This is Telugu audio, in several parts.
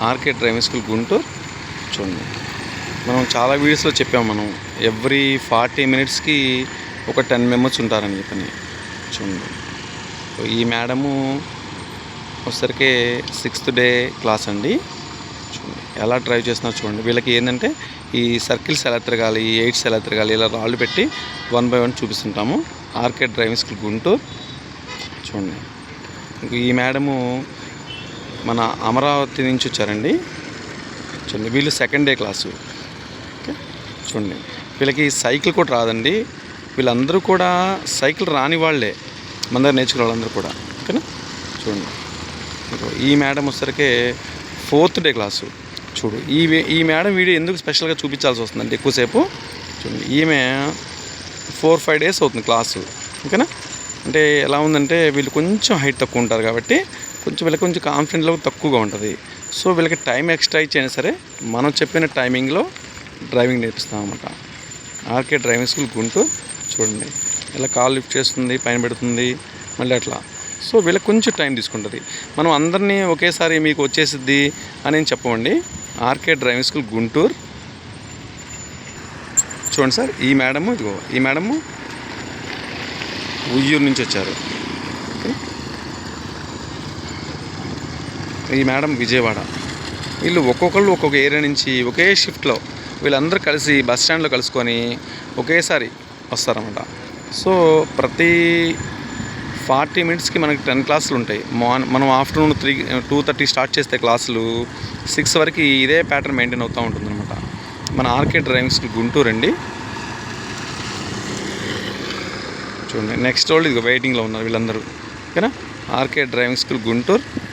RK driving school Guntur. చూడండి. మనం చాలా వీడియోస్లో చెప్పాము మనం ఎవ్రీ ఫార్టీ మినిట్స్కి ఒక టెన్ మెంబర్స్ ఉంటారని చెప్పని. చూడండి. ఈ మేడము వచ్చేసరికి సిక్స్త్ డే క్లాస్ అండి. చూడండి. ఎలా డ్రైవ్ చేస్తున్నారు చూడండి. వీళ్ళకి ఏంటంటే ఈ సర్కిల్స్ ఎలా తిరగాలి ఈ ఎయిట్స్ ఎలా తిరగాలి ఇలా రాళ్ళు పెట్టి one by one చూపిస్తుంటాము. RK driving school Guntur. చూడండి. ఈ మేడము మన అమరావతి నుంచి వచ్చారండి. చూడండి వీళ్ళు సెకండ్ డే క్లాసు ఓకే చూడండి. వీళ్ళకి సైకిల్ కూడా రాదండి. వీళ్ళందరూ కూడా సైకిల్ రాని వాళ్ళే. మన దగ్గర నేర్చుకునే వాళ్ళందరూ కూడా. ఓకేనా? చూడండి. ఈ మేడం వచ్చేసరికి ఫోర్త్ డే క్లాసు చూడు ఈ ఈ మేడం వీడియో ఎందుకు స్పెషల్గా చూపించాల్సి వస్తుందంటే ఎక్కువసేపు? చూడండి ఈమె ఫోర్ ఫైవ్ డేస్ అవుతుంది క్లాసు ఓకేనా? అంటే ఎలా ఉందంటే వీళ్ళు కొంచెం హైట్ తక్కువ ఉంటారు కాబట్టి కొంచెం వీళ్ళకి కొంచెం కాన్ఫిడెంట్ లెవెల్ తక్కువగా ఉంటుంది. సో వీళ్ళకి టైం ఎక్స్ట్రా ఇచ్చైనా సరే మనం చెప్పిన టైమింగ్లో డ్రైవింగ్ నేర్పిస్తాం అనమాట ఆర్కే డ్రైవింగ్ స్కూల్ గుంటూరు చూడండి. ఇలా కాల్ లిఫ్ట్ చేస్తుంది పైన పెడుతుంది మళ్ళీ అట్లా. సో వీళ్ళకి కొంచెం టైం తీసుకుంటుంది. మనం అందరినీ ఒకేసారి మీకు వచ్చేసిద్ది అని చెప్పమండి. RK driving school Guntur. చూడండి సార్ ఈ మేడము ఇదిగో ఈ మేడము ఉయ్యూరు నుంచి వచ్చారు. ఈ మేడం విజయవాడ. వీళ్ళు ఒక్కొక్కళ్ళు ఒక్కొక్క ఏరియా నుంచి ఒకే షిఫ్ట్లో వీళ్ళందరూ కలిసి బస్ స్టాండ్లో కలుసుకొని ఒకేసారి వస్తారన్నమాట. సో ప్రతి ఫార్టీ మినిట్స్కి మనకి టెన్ క్లాసులు ఉంటాయి. మార్న్ మనం afternoon three two thirty start చేస్తే క్లాసులు సిక్స్ వరకు ఇదే ప్యాటర్న్ మెయింటైన్ అవుతూ ఉంటుందన్నమాట. మన ఆర్కే డ్రైవింగ్ స్కూల్ గుంటూరు అండి. చూడండి నెక్స్ట్ వాళ్ళు ఇది వెయిటింగ్లో ఉన్నారు వీళ్ళందరూ. ఓకేనా? RK driving school Guntur.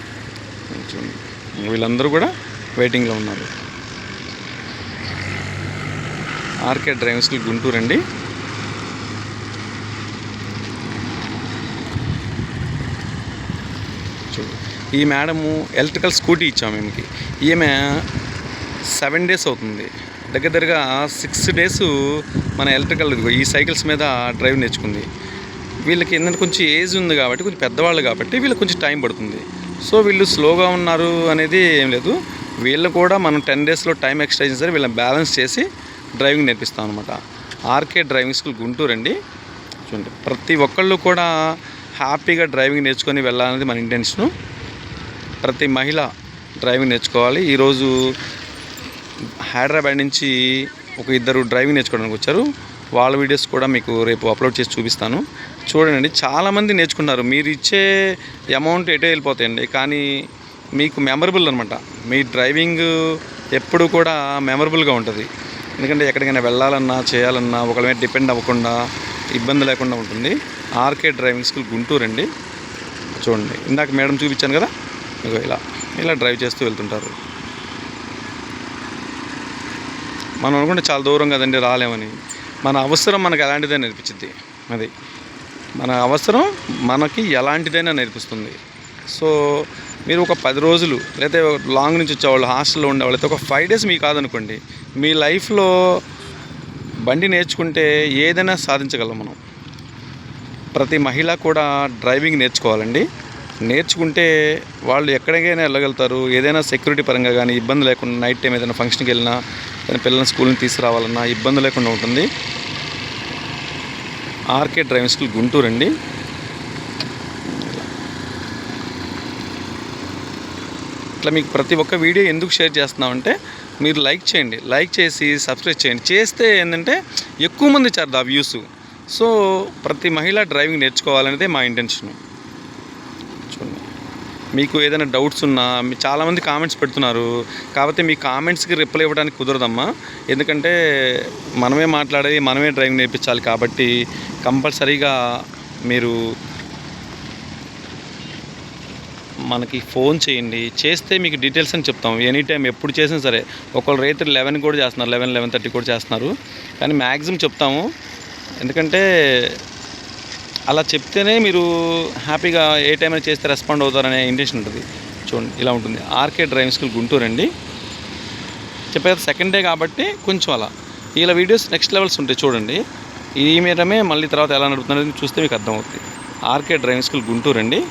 వీళ్ళందరూ కూడా వెయిటింగ్లో ఉన్నారు. ఆర్కే డ్రైవింగ్ స్కూల్ గుంటూరు అండి. చూడు ఈ మేడము ఎలక్ట్రికల్ స్కూటీ ఇచ్చాము ఈమెకి. ఈమె సెవెన్ డేస్ అవుతుంది. దగ్గర దగ్గరగా సిక్స్ డేస్ మన ఎలక్ట్రికల్ ఈ సైకిల్స్ మీద డ్రైవ్ నేర్చుకుంది. వీళ్ళకి ఏంటంటే కొంచెం ఏజ్ ఉంది కాబట్టి కొంచెం పెద్దవాళ్ళు కాబట్టి వీళ్ళకి కొంచెం టైం పడుతుంది. సో వీళ్ళు స్లోగా ఉన్నారు అనేది ఏం లేదు. వీళ్ళు కూడా మనం టెన్ డేస్లో టైం ఎక్స్ట్రా చేసి వీళ్ళని బ్యాలెన్స్ చేసి డ్రైవింగ్ నేర్పిస్తాం అనమాట ఆర్కే డ్రైవింగ్ స్కూల్ గుంటూరు అండి. చూడండి ప్రతి ఒక్కళ్ళు కూడా హ్యాపీగా డ్రైవింగ్ నేర్చుకొని వెళ్ళాలనేది మన ఇంటెన్షను. ప్రతి మహిళ డ్రైవింగ్ నేర్చుకోవాలి. ఈరోజు హైదరాబాద్ నుంచి ఒక ఇద్దరు డ్రైవింగ్ నేర్చుకోవడానికి వచ్చారు. వాళ్ళ వీడియోస్ కూడా మీకు రేపు అప్లోడ్ చేసి చూపిస్తాను. చూడండి చాలామంది నేర్చుకున్నారు. మీరు ఇచ్చే అమౌంట్ ఎటే వెళ్ళిపోతాయండి. కానీ మీకు మెమరబుల్ అనమాట మీ డ్రైవింగ్ ఎప్పుడు కూడా మెమరబుల్గా ఉంటుంది. ఎందుకంటే ఎక్కడికైనా వెళ్ళాలన్నా చేయాలన్నా ఒకళ్ళ మీద డిపెండ్ అవ్వకుండా ఇబ్బంది లేకుండా ఉంటుంది. ఆర్కే డ్రైవింగ్ స్కూల్ గుంటూరు అండి. చూడండి. ఇందాక మేడం చూపించాను కదా? ఇగో ఇలా ఇలా డ్రైవ్ చేస్తూ వెళ్తుంటారు. మనం అనుకుంటే చాలా దూరం కదండి రాలేమని. మన అవసరం మనకు ఎలాంటిదైనా నేర్పించింది అది మన అవసరం మనకి ఎలాంటిదైనా నేర్పిస్తుంది. సో మీరు ఒక పది రోజులు లేకపోతే లాంగ్ నుంచి వచ్చేవాళ్ళు హాస్టల్లో ఉండేవాళ్ళు అయితే ఒక ఫైవ్ డేస్ మీకు కాదనుకోండి మీ లైఫ్లో బండి నేర్చుకుంటే ఏదైనా సాధించగలం మనం. ప్రతి మహిళ కూడా డ్రైవింగ్ నేర్చుకోవాలండి. నేర్చుకుంటే వాళ్ళు ఎక్కడికైనా వెళ్ళగలుగుతారు. ఏదైనా సెక్యూరిటీ పరంగా కానీ ఇబ్బంది లేకుండా నైట్ టైం ఏదైనా ఫంక్షన్కి వెళ్ళినా ఏదైనా పిల్లల్ని స్కూల్ని తీసుకురావాలన్నా ఇబ్బంది లేకుండా ఉంటుంది. ఆర్కే డ్రైవింగ్ స్కూల్ గుంటూరు అండి. ఇట్లా మీకు ప్రతి ఒక్క వీడియో ఎందుకు షేర్ చేస్తున్నామంటే మీరు లైక్ చేయండి. లైక్ చేసి సబ్స్క్రైబ్ చేయండి. చేస్తే ఏంటంటే ఎక్కువ మంది చేరదు ఆ వ్యూస్. సో ప్రతి మహిళ డ్రైవింగ్ నేర్చుకోవాలనేదే మా ఇంటెన్షన్. మీకు ఏదైనా డౌట్స్ ఉన్నా మీ చాలామంది కామెంట్స్ పెడుతున్నారు. కాకపోతే మీ కామెంట్స్కి రిప్లై ఇవ్వడానికి కుదరదమ్మా. ఎందుకంటే మనమే మాట్లాడేది మనమే డ్రైవింగ్ నేర్పించాలి కాబట్టి కంపల్సరీగా మీరు మనకి ఫోన్ చేయండి. చేస్తే మీకు డీటెయిల్స్ అని చెప్తాం. ఎనీ టైం ఎప్పుడు చేసినా సరే. ఒకళ్ళు రైతు లెవెన్ కూడా చేస్తున్నారు లెవెన్ లెవెన్ థర్టీ కూడా చేస్తున్నారు. కానీ మ్యాక్సిమం చెప్తాము. ఎందుకంటే అలా చెప్తేనే మీరు హ్యాపీగా ఏ టైం అయినా చేస్తే రెస్పాండ్ అవుతారనే ఇంటెన్షన్ ఉంటుంది. చూడండి ఇలా ఉంటుంది. ఆర్కే డ్రైవింగ్ స్కూల్ గుంటూరు అండి. చెప్పే సెకండ్ డే కాబట్టి కొంచెం అలా. ఇలా వీడియోస్ నెక్స్ట్ లెవెల్స్ ఉంటాయి చూడండి. ఈ మీదమే మళ్ళీ తర్వాత ఎలా నడుపుతున్నది చూస్తే మీకు అర్థమవుతుంది. ఆర్కే డ్రైవింగ్ స్కూల్ గుంటూరు అండి.